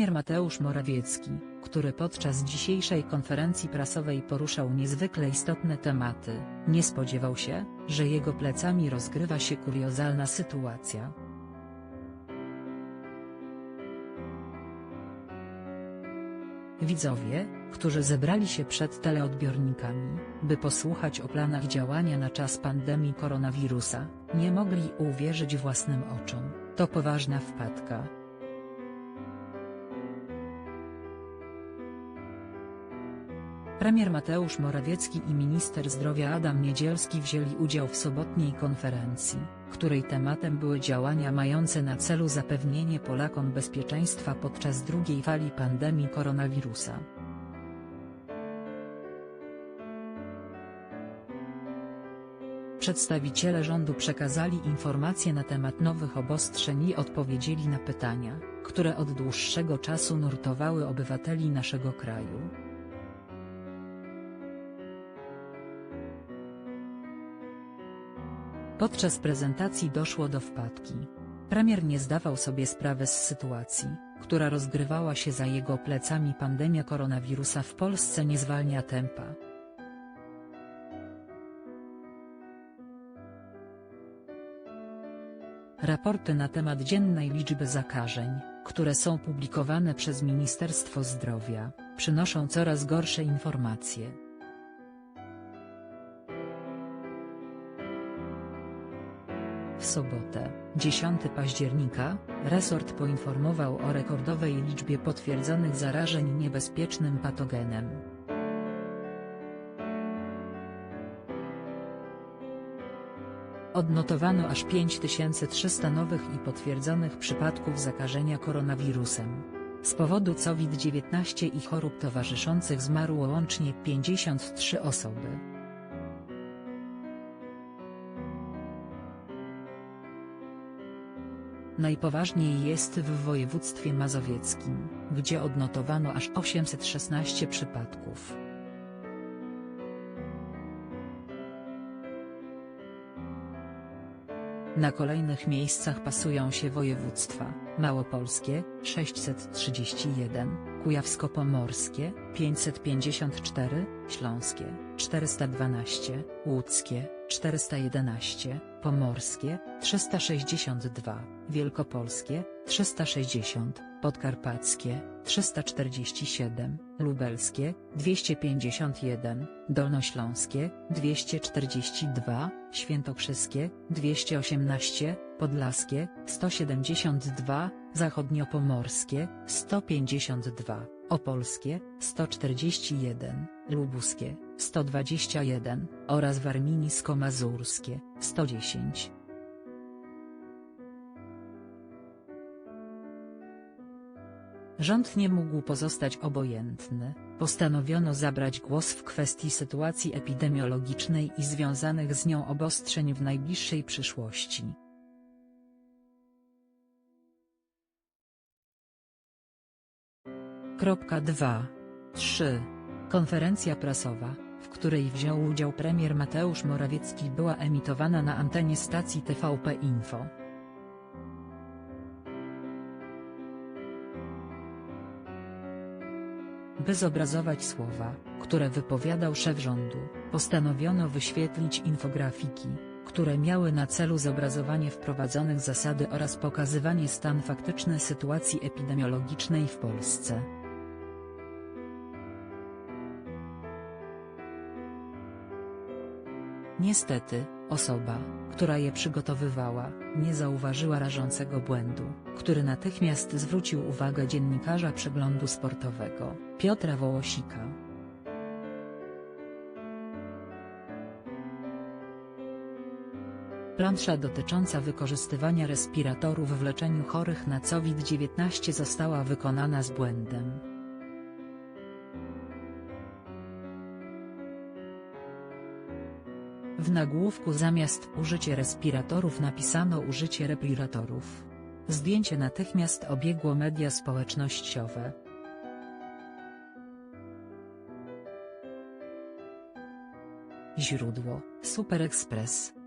Premier Mateusz Morawiecki, który podczas dzisiejszej konferencji prasowej poruszał niezwykle istotne tematy, nie spodziewał się, że jego plecami rozgrywa się kuriozalna sytuacja. Widzowie, którzy zebrali się przed teleodbiornikami, by posłuchać o planach działania na czas pandemii koronawirusa, nie mogli uwierzyć własnym oczom. To poważna wpadka. Premier Mateusz Morawiecki i minister zdrowia Adam Niedzielski wzięli udział w sobotniej konferencji, której tematem były działania mające na celu zapewnienie Polakom bezpieczeństwa podczas drugiej fali pandemii koronawirusa. Przedstawiciele rządu przekazali informacje na temat nowych obostrzeń i odpowiedzieli na pytania, które od dłuższego czasu nurtowały obywateli naszego kraju. Podczas prezentacji doszło do wpadki. Premier nie zdawał sobie sprawy z sytuacji, która rozgrywała się za jego plecami pandemia koronawirusa w Polsce nie zwalnia tempa. Raporty na temat dziennej liczby zakażeń, które są publikowane przez Ministerstwo Zdrowia, przynoszą coraz gorsze informacje. W sobotę, 10 października, resort poinformował o rekordowej liczbie potwierdzonych zarażeń niebezpiecznym patogenem. Odnotowano aż 5300 nowych i potwierdzonych przypadków zakażenia koronawirusem. Z powodu COVID-19 i chorób towarzyszących zmarło łącznie 53 osoby. Najpoważniej jest w województwie mazowieckim, gdzie odnotowano aż 816 przypadków. Na kolejnych miejscach pasują się województwa, małopolskie, 631, kujawsko-pomorskie, 554, śląskie, 412, łódzkie, 411, pomorskie, 362, wielkopolskie, 360, podkarpackie, 347, lubelskie, 251, dolnośląskie, 242, świętokrzyskie, 218, podlaskie, 172, zachodniopomorskie, 152, opolskie, 141, lubuskie, 121, oraz warmińsko-mazurskie, 110. Rząd nie mógł pozostać obojętny, postanowiono zabrać głos w kwestii sytuacji epidemiologicznej i związanych z nią obostrzeń w najbliższej przyszłości. Kropka 2. 3. Konferencja prasowa, której wziął udział premier Mateusz Morawiecki była emitowana na antenie stacji TVP Info. By zobrazować słowa, które wypowiadał szef rządu, postanowiono wyświetlić infografiki, które miały na celu zobrazowanie wprowadzonych zasady oraz pokazywanie stan faktyczny sytuacji epidemiologicznej w Polsce. Niestety, osoba, która je przygotowywała, nie zauważyła rażącego błędu, który natychmiast zwrócił uwagę dziennikarza przeglądu sportowego, Piotra Wołosika. Plansza dotycząca wykorzystywania respiratorów w leczeniu chorych na COVID-19 została wykonana z błędem. W nagłówku zamiast użycie respiratorów napisano użycie respiratorów. Zdjęcie natychmiast obiegło media społecznościowe. Źródło: Super Express.